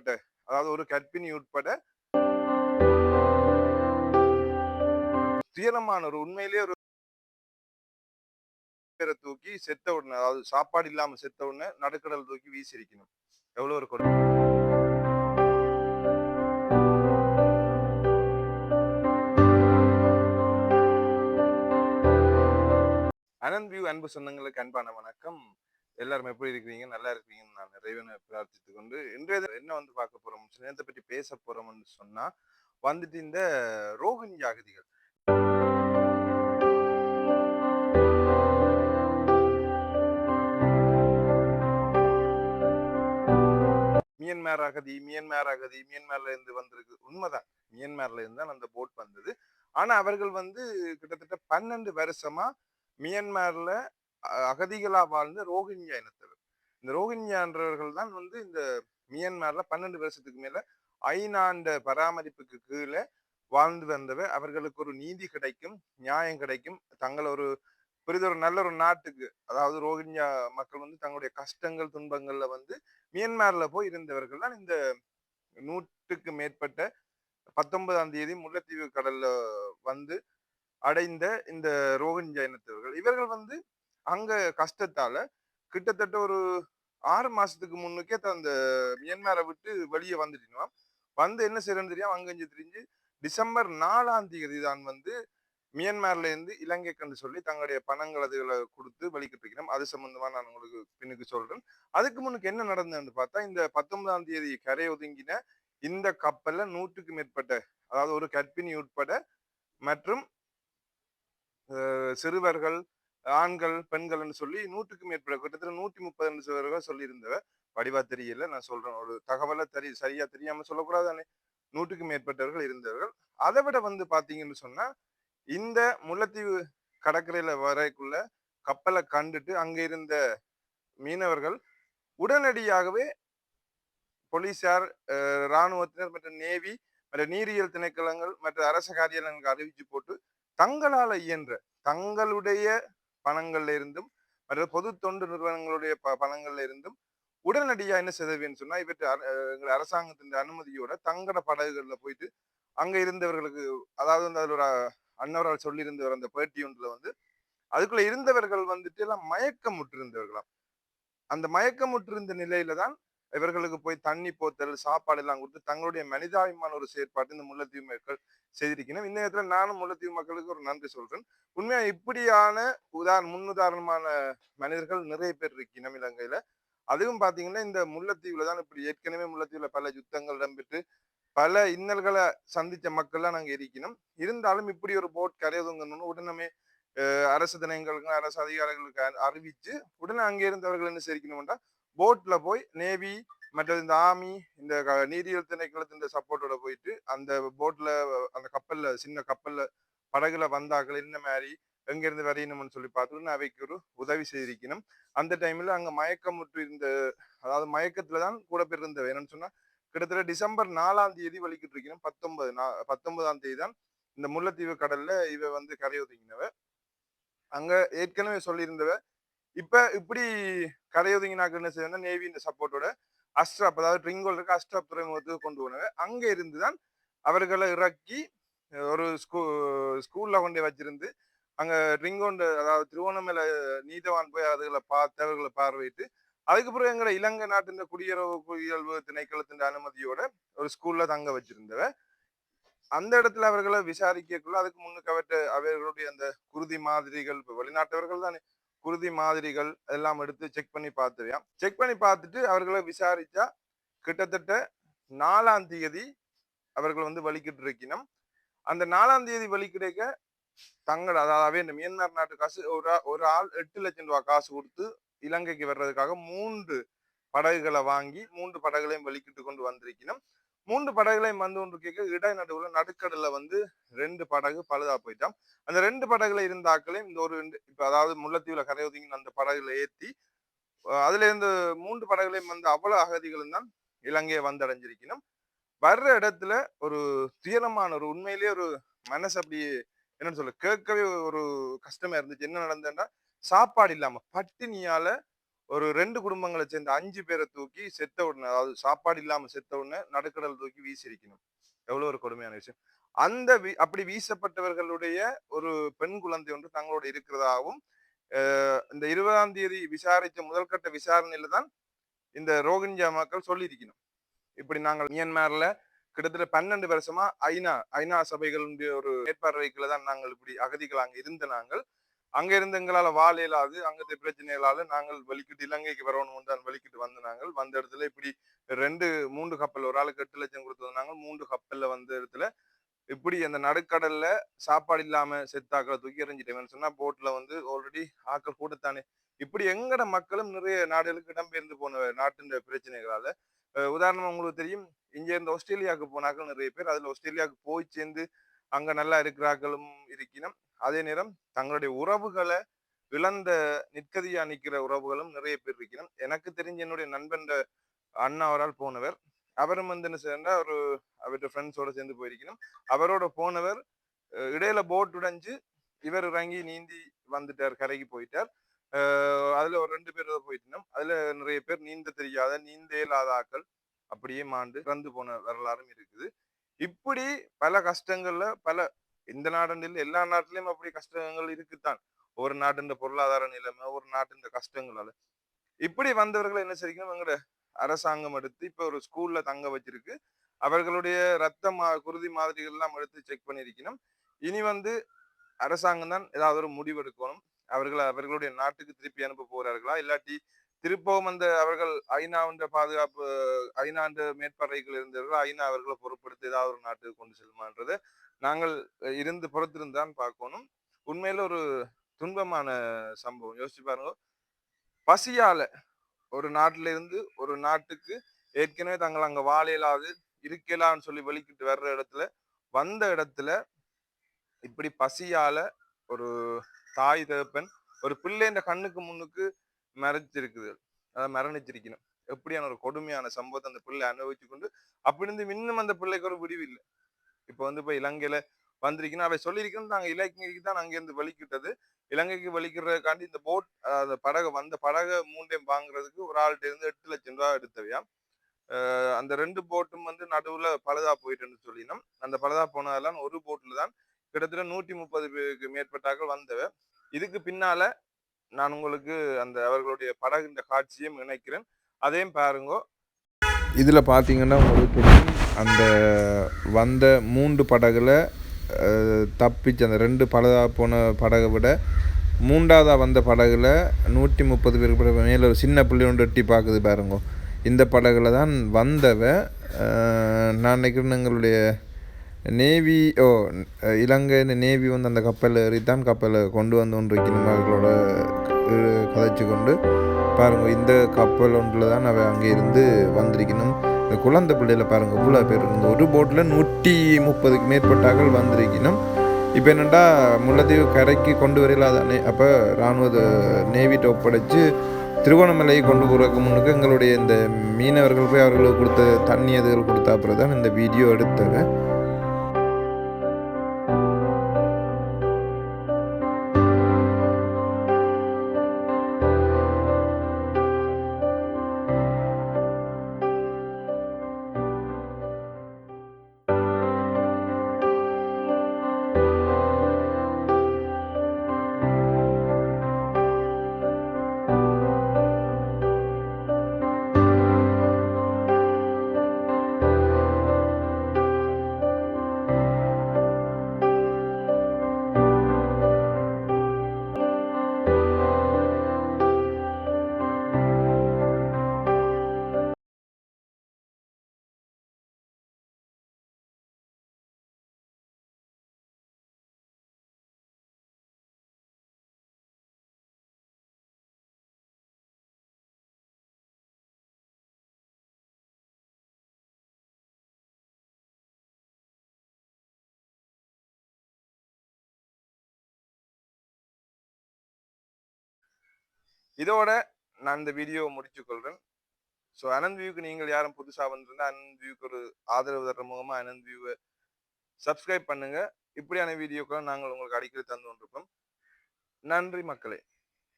உட்பட்ட அதாவது ஒரு கர்ப்பிணி உட்பட துயரமான ஒரு உண்மையிலேயே ஒரு பேரை தூக்கி செத்த உடனே அதாவது சாப்பாடு இல்லாம செத்த உடனே நடுக்கடல் தூக்கி வீசிருக்கணும். எவ்வளவு ஒரு கொடுமை அனந்த் வியூ அன்பு சொந்தங்களுக்கு அன்பான வணக்கம். எல்லாரும் எப்படி இருக்கிறீங்க? நல்லா இருக்கிறீங்கன்னு நான் இறைவனை பிரார்த்தித்து கொண்டு இன்றைய என்ன வந்து பார்க்க போறோம்? சின்னத்தை பற்றி பேச போறோம்னு சொன்னா வந்துட்டு இந்த ரோஹிஞ்சா அகதிகள் மியன்மார் அகதி மியன்மார் அகதி மியன்மார்ல இருந்து வந்திருக்கு. உண்மைதான். மியன்மார்ல இருந்து தான் அந்த போட் வந்தது. ஆனா அவர்கள் வந்து கிட்டத்தட்ட பன்னெண்டு வருஷமா மியன்மார்ல அகதிகளா வாழ்ந்த ரோஹிங்யா இனத்தவர். இந்த ரோஹிங்யான்றவர்கள் தான் வந்து இந்த மியன்மார்ல பன்னெண்டு வருஷத்துக்கு மேல ஐநாண்ட பராமரிப்புக்கு கீழே வாழ்ந்து வந்தவர். அவர்களுக்கு ஒரு நீதி கிடைக்கும் நியாயம் கிடைக்கும். தங்களை ஒரு பெரிதொரு நல்ல ஒரு நாட்டுக்கு அதாவது ரோஹிங்யா மக்கள் வந்து தங்களுடைய கஷ்டங்கள் துன்பங்கள்ல வந்து மியன்மார்ல போய் இருந்தவர்கள் தான் இந்த நூற்றுக்கு மேற்பட்ட பத்தொன்பதாம் தேதி முல்லைத்தீவு கடல்ல வந்து அடைந்த இந்த ரோஹிஞ்சா இனத்தவர்கள். இவர்கள் வந்து அங்க கஷ்டத்தால கிட்டத்தட்ட ஒரு ஆறு மாசத்துக்கு முன்னுக்கே அந்த மியன்மாரை விட்டு வெளியே வந்துட்டினோம் வந்து என்ன செய்யறது தெரியாம அங்கஞ்சு தெரிஞ்சு டிசம்பர் நாலாம் தேதி தான் வந்து மியன்மார்ல இருந்து இலங்கைக்கு சொல்லி தங்களுடைய பணங்கள் அதுகளை கொடுத்து வலிக்கிட்டு இருக்கிறோம் அது சம்பந்தமா நான் உங்களுக்கு பின்னுக்கு சொல்றேன். அதுக்கு முன்னுக்கு என்ன நடந்ததுன்னு பார்த்தா இந்த பத்தொன்பதாம் தேதி கரை ஒதுங்கின இந்த கப்பல்ல நூற்றுக்கு மேற்பட்ட அதாவது ஒரு கர்ப்பிணி உட்பட மற்றும் சிறுவர்கள் ஆண்கள் பெண்கள்னு சொல்லி நூற்றுக்கு மேற்பட்ட கிட்டத்தட்ட நூற்றி முப்பது சிறுவர்கள் சொல்லியிருந்தவ வடிவா தெரியல நான் சொல்றேன். ஒரு தகவலை தெரிய சரியா தெரியாம சொல்லக்கூடாதானே? நூற்றுக்கு மேற்பட்டவர்கள் இருந்தவர்கள். அதை விட வந்து பாத்தீங்கன்னு சொன்னா இந்த முல்லைத்தீவு கடற்கரையில வரைக்குள்ள கப்பலை கண்டுட்டு அங்க இருந்த மீனவர்கள் உடனடியாகவே போலீசார் இராணுவத்தினர் மற்றும் நேவி மற்ற நீரியல் திணைக்களங்கள் மற்ற அரச காரியாலயங்களுக்கு அறிவிச்சு போட்டு தங்களால இயன்ற தங்களுடைய பணங்கள்ல இருந்தும் மற்ற பொது தொண்டு நிறுவனங்களுடைய ப பணங்கள்ல இருந்தும் உடனடியா என்ன செய்தவேன்னு சொன்னா இவற்றை எங்களை எங்கள் அரசாங்கத்தின் அனுமதியோட தங்கட படகுகள்ல போயிட்டு அங்க இருந்தவர்களுக்கு அதாவது வந்து அதில் ஒரு அன்னவரால் சொல்லியிருந்தவர் அந்த பேட்டி ஒன்றுல வந்து அதுக்குள்ள இருந்தவர்கள் வந்துட்டு எல்லாம் மயக்கமுற்றிருந்தவர்களாம். அந்த மயக்கமுற்றிருந்த நிலையில தான் இவர்களுக்கு போய் தண்ணி போத்தல் சாப்பாடு எல்லாம் கொடுத்து தங்களுடைய மனிதாபிமான ஒரு செயற்பாட்டு இந்த முல்லைத்தீவு மக்கள் செய்திருக்கணும் இந்த நேரத்துல நானும் முல்லைத்தீவு மக்களுக்கு ஒரு நன்றி சொல்றேன். உண்மையா இப்படியான உதாரண முன்னுதாரணமான மனிதர்கள் நிறைய பேர் இருக்கணும் இலங்கையில. அதுவும் பாத்தீங்கன்னா இந்த முல்லைத்தீவுல தான் இப்படி ஏற்கனவே முல்லைத்தீவுல பல யுத்தங்கள் இடம்பெற்று பல இன்னல்களை சந்திச்ச மக்கள்லாம் நாங்க இருக்கணும் இருந்தாலும் இப்படி ஒரு போட் கரையதுங்கன்னு உடனே அரசு தினங்களுக்கும் அரசு அதிகாரிகளுக்கு அறிவிச்சு உடனே அங்கே இருந்தவர்கள் என்ன செய்யணும்னா போட்டில் போய் நேவி மற்றது இந்த ஆர்மி இந்த க- நீரியல் திணைக்களத்தின் சப்போர்ட்டோட போயிட்டு அந்த போட்டில் அந்த கப்பலில் சின்ன கப்பலில் படகுல வந்தாக்கள் என்ன மாதிரி எங்கேருந்து வரையணும்னு சொல்லி பார்த்துட்டு அவைக்கு ஒரு உதவி செய்திருக்கணும். அந்த டைமில் அங்கே மயக்கமுற்று இருந்த அதாவது மயக்கத்தில் தான் கூட பேர் இருந்தவை என்னன்னு சொன்னால் கிட்டத்தட்ட டிசம்பர் நாலாம் தேதி வலிக்கிட்டு இருக்கணும். பத்தொன்பது நா- பத்தொன்பதாம் தேதி தான் இந்த முல்லைத்தீவு கடலில் இவ வந்து கரையொதுங்கினவ அங்கே ஏற்கனவே சொல்லியிருந்தவ இப்ப இப்படி கரையொதுங்கினாக்க என்ன செய்யணும்னா நேவி இந்த சப்போர்ட்டோட அஸ்ட்ராப் அதாவது ட்ரிங்கோல் இருக்க அஸ்ட்ராப் துறைமுகத்துக்கு கொண்டு போனவ அங்க இருந்துதான் அவர்களை இறக்கி ஒரு ஸ்கூ ஸ்கூல்ல கொண்டு வச்சிருந்து அங்க ட்ரிங்கோண்டு அதாவது திருவோணமலை நீதவான் போய் அதுகளை பார்த்து அவர்களை பார்வையிட்டு அதுக்கப்புறம் எங்களை இலங்கை நாட்டின் குடியுறவு குடியல்வு திணைக்களத்தின் அனுமதியோட ஒரு ஸ்கூல்ல தங்க வச்சிருந்தவ அந்த இடத்துல அவர்களை விசாரிக்கக்குள்ள அதுக்கு முன்னுக்கு அவற்ற அவர்களுடைய அந்த குருதி மாதிரிகள் இப்போ வெளிநாட்டவர்கள் தானே குருதி மாதிரிகள் எல்லாம் எடுத்து செக் பண்ணி பார்த்துவியாம் செக் பண்ணி பார்த்துட்டு அவர்களை விசாரிச்சா கிட்டத்தட்ட நாலாம் தேதி அவர்கள் வந்து வலிக்கிட்டு இருக்கணும் அந்த நாலாம் தேதி வலி கிடைக்க தங்கள் அதாவது இந்த மியான்மர் நாட்டு காசு ஒரு ஒரு ஆள் எட்டு லட்சம் ரூபாய் காசு கொடுத்து இலங்கைக்கு வர்றதுக்காக மூன்று படகுகளை வாங்கி மூன்று படகுகளையும் வலிக்கிட்டு கொண்டு வந்திருக்கணும் மூன்று படகுகளையும் வந்து ஒன்று கேட்க இடைநடுவுல நடுக்கடல்ல வந்து ரெண்டு படகு பழுதா போயிட்டான் அந்த ரெண்டு படகுல இருந்த ஆக்களையும் இந்த ஒரு ரெண்டு இப்ப அதாவது முல்லைத்தீவில் கரை ஒதுங்கி அந்த படகுல ஏத்தி அதுல இருந்து மூன்று படகுலையும் வந்து அவ்வளவு அகதிகளும் தான் இலங்கையை வந்தடைஞ்சிருக்கணும். வர்ற இடத்துல ஒரு துயரமான ஒரு உண்மையிலேயே ஒரு மனசு அப்படி என்னன்னு சொல்ல கேட்கவே ஒரு கஷ்டமா இருந்துச்சு. என்ன நடந்ததுன்னா சாப்பாடு இல்லாம பட்டினியால ஒரு ரெண்டு குடும்பங்களை சேர்ந்த அஞ்சு பேரை தூக்கி செத்த உடனே அதாவது சாப்பாடு இல்லாமல் செத்த உடனே நடுக்கடல் தூக்கி வீசியிருக்கணும் எவ்வளவு ஒரு கொடுமையான விஷயம். அந்த அப்படி வீசப்பட்டவர்களுடைய ஒரு பெண் குழந்தை ஒன்று தங்களோட இருக்கிறதாகவும் இந்த இருபதாம் தேதி விசாரித்த முதல்கட்ட விசாரணையில தான் இந்த ரோஹிஞ்சா மக்கள் சொல்லியிருக்கணும். இப்படி நாங்கள் மியான்மர்ல கிட்டத்தட்ட பன்னெண்டு வருஷமா ஐநா ஐநா சபைகளுடைய ஒரு மேற்பார்வைக்குள்ள தான் நாங்கள் இப்படி அகதிகள் அங்கே இருந்த நாங்கள். அங்க இருந்து எங்களால வாழ இயலாது. அங்கத்தை பிரச்சனைகளால நாங்கள் வலிக்கிட்டு இலங்கைக்கு வரணும் தான் வலிக்கிட்டு வந்த நாங்கள். வந்த இடத்துல இப்படி ரெண்டு மூன்று கப்பல் ஒரு ஆளுக்கு எட்டு லட்சம் கொடுத்து வந்தாங்க மூன்று கப்பல்ல வந்த இடத்துல இப்படி அந்த நடுக்கடல்ல சாப்பாடு இல்லாம செத்தாக்களை தூக்கி எறிஞ்சிட்டேன். சொன்னா போட்ல வந்து ஆல்ரெடி ஆக்கள் கூட்டத்தானே இப்படி எங்கட மக்களும் நிறைய நாடுகளுக்கு இடம்பெயர்ந்து போன நாட்டின் பிரச்சனைகளால. உதாரணமா உங்களுக்கு தெரியும். இங்க இருந்து ஆஸ்திரேலியாவுக்கு போனாக்கள் நிறைய பேர். அதுல ஆஸ்திரேலியாவுக்கு போய் சேர்ந்து அங்க நல்லா இருக்கிறார்களும் இருக்கினோம். அதே நேரம் தங்களுடைய உறவுகளை இழந்த நிற்கதியா நிற்கிற உறவுகளும் நிறைய பேர் இருக்கணும் எனக்கு தெரிஞ்ச என்னுடைய நண்பன் அண்ணா அவரால் போனவர். அவரும் வந்து என்ன செய்யறா ஒரு அவருடைய ஃப்ரெண்ட்ஸோட சேர்ந்து போயிருக்கணும் அவரோட போனவர் இடையில போட் உடைஞ்சு இவர் இறங்கி நீந்தி வந்துட்டார் கரைக்கு போயிட்டார். அதுல ஒரு ரெண்டு பேர் போயிட்டோம் அதுல நிறைய பேர் நீந்த தெரியாத நீந்த இயலாத ஆக்கள் அப்படியே மாண்டு இறந்து போன வரலாறும் இருக்குது. இப்படி பல கஷ்டங்கள்ல பல இந்த நாடுல எல்லா நாட்டிலயும் அப்படி கஷ்டங்கள் இருக்குத்தான். ஒரு நாட்டின் பொருளாதார நிலைமை ஒரு நாட்டின் கஷ்டங்களால. இப்படி வந்தவர்களை என்ன செய்யணும்? எங்களோட அரசாங்கம் எடுத்து இப்ப ஒரு ஸ்கூல்ல தங்க வச்சிருக்கு. அவர்களுடைய ரத்த மா குருதி மாதிரிகள் எல்லாம் எடுத்து செக் பண்ணியிருக்கணும். இனி வந்து அரசாங்கம் தான் ஏதாவது ஒரு முடிவு எடுக்கணும். அவர்களை அவர்களுடைய நாட்டுக்கு திருப்பி அனுப்ப போறார்களா? இல்லாட்டி திருப்பவும் அந்த அவர்கள் ஐநா என்ற பாதுகாப்பு ஐநாண்டு மேற்பார்வைகள் இருந்தவர்கள் ஐநா அவர்களை பொறுப்படுத்தி ஏதாவது ஒரு நாட்டுக்கு கொண்டு செல்லுமான்றதை நாங்கள் இருந்து பொறுத்திருந்தான் பார்க்கணும். உண்மையில ஒரு துன்பமான சம்பவம். யோசிச்சு பாருங்க. பசியால ஒரு நாட்டில இருந்து ஒரு நாட்டுக்கு ஏற்கனவே தாங்கள் அங்க வாழையிலாவது இருக்கலாம்னு சொல்லி வெளிக்கிட்டு வர்ற இடத்துல வந்த இடத்துல இப்படி பசியால ஒரு தாய் தகப்பன் ஒரு பிள்ளைன்ற கண்ணுக்கு முன்னுக்கு மறைச்சிருக்குது அதை மரணிச்சிருக்கணும். எப்படியான ஒரு கொடுமையான சம்பவத்தை அந்த பிள்ளை அனுபவிச்சு கொண்டு அப்படி இருந்து இன்னும் அந்த பிள்ளைக்கு ஒரு விடிவு இல்லை. இப்போ வந்து இப்போ இலங்கையில வந்திருக்கணும். அவை சொல்லியிருக்கணும். நாங்கள் இலங்கைக்கு தான் அங்கேருந்து வலிக்கிட்டது. இலங்கைக்கு வலிக்கிறதுக்காண்டி இந்த போட் அந்த படகை வந்த படகை மூண்டையும் வாங்குறதுக்கு ஒரு ஆள்கிட்ட இருந்து எட்டு லட்சம் ரூபா எடுத்தவையா? அந்த ரெண்டு போட்டும் வந்து நடுவில் பழுதா போயிட்டுன்னு சொல்லினோம். அந்த பழுதா போனதெல்லாம் ஒரு போட்டில் தான் கிட்டத்தட்ட நூற்றி முப்பது பேருக்கு மேற்பட்டாக்கள் வந்தவை. இதுக்கு பின்னால நான் உங்களுக்கு அந்த அவர்களுடைய படகுன்ற காட்சியும் நினைக்கிறேன் அதையும் பாருங்க. இதில் பார்த்தீங்கன்னா உங்களுக்கு தெரியும் அந்த வந்த மூன்று படகுல தப்பிச்சு அந்த ரெண்டு படகா போன படகை விட மூன்றாவதாக வந்த படகுல நூற்றி முப்பது பேருக்கு மேலே ஒரு சின்ன பிள்ளை ஒன்று எட்டி பார்க்குது பாருங்க. இந்த படகுல தான் வந்தவ நான் நினைக்கிறேன் எங்களுடைய நேவி ஓ இலங்கை நேவி வந்து அந்த கப்பலில் ஏறி தான் கப்பலை கொண்டு வந்து ஒன்று வைக்கணும் அவர்களோட கதைச்சு கொண்டு பாருங்கள் இந்த கப்பல் ஒன்றில் தான் நான் அங்கே இருந்து வந்திருக்கணும். இந்த குழந்தை பிள்ளையில் பாருங்கள் இவ்வளோ பேர் இருந்து ஒரு போட்டில் நூற்றி முப்பதுக்கு மேற்பட்டாக்கள் வந்திருக்கணும். இப்போ என்னென்னா முல்லைத்தீவு கரைக்கு கொண்டு வரையில தானே அப்போ இராணுவ நேவிட்ட ஒப்படைச்சு திருகோணமலை கொண்டு போகிறதுக்கு முன்னுக்கு எங்களுடைய இந்த மீனவர்கள் போய் அவர்களுக்கு கொடுத்த தண்ணி அதுகள் கொடுத்த அப்புறம் தான் இந்த வீடியோ எடுத்தவ இதோட நான் இந்த வீடியோவை முடிச்சு கொள்றேன் ஸோ அனந்த் வியூக்கு நீங்கள் யாரும் புதுசாக வந்திருந்தா அனந்த் வியூக்கு ஒரு ஆதரவு தர்ற மூலமாக அனந்த் வியூவை சப்ஸ்கிரைப் பண்ணுங்க. இப்படியான வீடியோக்களை நாங்கள் உங்களுக்கு அடிக்கடி தந்து கொண்டிருப்போம் நன்றி மக்களே.